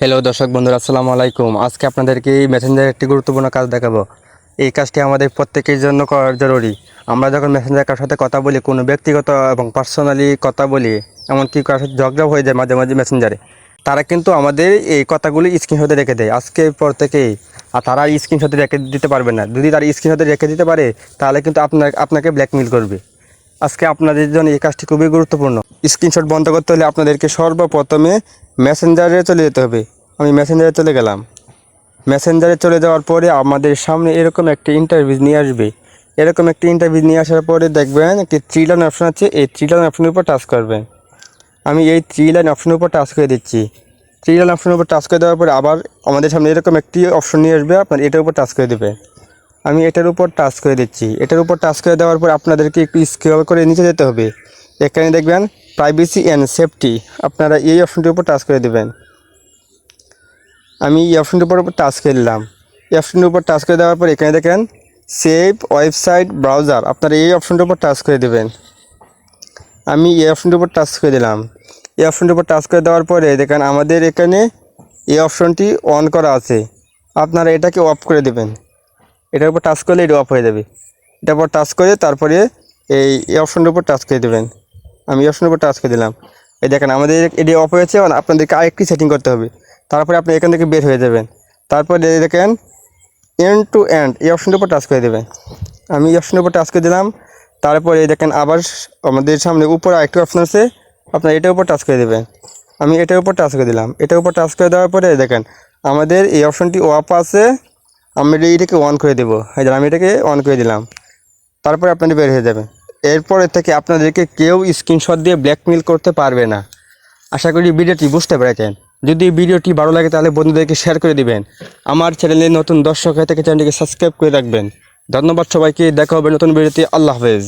Hello দর্শক বন্ধুরা, আসসালামু আলাইকুম। আজকে আপনাদেরকে এই মেসেঞ্জারের একটি গুরুত্বপূর্ণ কাজ দেখাবো। এই কাজটি আমাদের প্রত্যেকের জন্য করা জরুরি। আমরা যখন মেসেঞ্জার কার সাথে কথা বলি, কোনো ব্যক্তিগত এবং পার্সোনালি কথা বলি, এমনকি কার সাথে ঝগড়া হয়ে যায় মাঝে মাঝে মেসেঞ্জারে তারা কিন্তু আমাদের এই কথাগুলি স্ক্রিনশটে রেখে দেয়। আজকের পর থেকেই, আর তারা স্ক্রিনশটে রেখে দিতে পারবে না। যদি তারা স্ক্রিনশটে রেখে দিতে পারে, তাহলে কিন্তু আপনার, আপনাকে ব্ল্যাকমেল করবে। আজকে আপনাদের জন্য এই কাজটি খুবই গুরুত্বপূর্ণ। স্ক্রিনশট বন্ধ করতে হলে আপনাদেরকে সর্বপ্রথমে মেসেঞ্জারে চলে যেতে হবে। আমি মেসেঞ্জারে চলে গেলাম। মেসেঞ্জারে চলে যাওয়ার পরে আমাদের সামনে এরকম একটি ইন্টারভিউ নিয়ে আসবে। এরকম একটি ইন্টারভিউ নিয়ে আসার পরে দেখবেন একটি থ্রি লাইন অপশন আছে। এই থ্রি লাইন অপশনের উপর টাচ করবেন। আমি এই থ্রি লাইন অপশনের উপর টাচ করে দিচ্ছি। থ্রি লাইন অপশনের উপর টাচ করে দেওয়ার পরে আবার আমাদের সামনে এরকম একটি অপশন নিয়ে আসবে। আপনার এটার উপর টাচ করে দেবে। আমি এটার উপর টাচ করে দিচ্ছি। এটার উপর টাচ করে দেওয়ার পর আপনাদেরকে একটু স্ক্রল করে নিচে যেতে হবে। এখানে দেখবেন প্রাইভেসি অ্যান্ড সেফটি আপনারা এই অপশনটির উপর টাচ করে দেবেন। আমি এই অপশনটির উপর টাচ করে দিলাম। এই অপশনটির উপর টাচ করে দেওয়ার পর এখানে দেখেন সেভ ওয়েবসাইট ব্রাউজার আপনারা এই অপশনটির উপর টাচ করে দেবেন। আমি এই অপশনটির উপর টাচ করে দিলাম। এই অপশনটির উপর টাচ করে দেওয়ার পরে দেখেন, আমাদের এখানে এই অপশনটি অন করা আছে। আপনারা এটাকে অফ করে দেবেন। এটার উপর টাচ করলে এটা অফ হয়ে যাবে। এটার উপর টাচ করে তারপরে এই অপশনটার উপর টাচ করে দেবেন। আমি এই অপশনের উপর টাচ করে দিলাম। এই দেখেন, আমাদের এটি অফ হয়েছে এবং আপনাদেরকে আরেকটি সেটিং করতে হবে। তারপরে আপনি এখান থেকে বের হয়ে যাবেন। তারপরে দেখেন এন্ড টু এন্ড এই অপশনটার উপর টাচ করে দেবেন। আমি এই অপশনের উপর টাচ করে দিলাম। তারপরে দেখেন, আবার আমাদের সামনে উপরে আরেকটি অপশন আছে। আপনার এটার উপর টাচ করে দেবেন। আমি এটার উপর টাচ করে দিলাম। এটার উপর টাচ করে দেওয়ার পরে দেখেন, আমাদের এই অপশনটি অফ আছে। আমি এইটাকে অন করে দেবো। আমি এটাকে অন করে দিলাম। তারপরে আপনারা বের হয়ে যাবেন। এরপরে থেকে আপনাদেরকে কেউ স্ক্রিনশট দিয়ে ব্ল্যাকমেল করতে পারবে না। আশা করি ভিডিওটি বুঝতে পেরেছেন। যদি ভিডিওটি ভালো লাগে তাহলে বন্ধুদেরকে শেয়ার করে দিবেন। আমার চ্যানেলে নতুন দর্শক হয়ে থেকে চ্যানেলটিকে সাবস্ক্রাইব করে রাখবেন। ধন্যবাদ সবাইকে। দেখা হবে নতুন ভিডিওতে। আল্লাহ হাফেজ।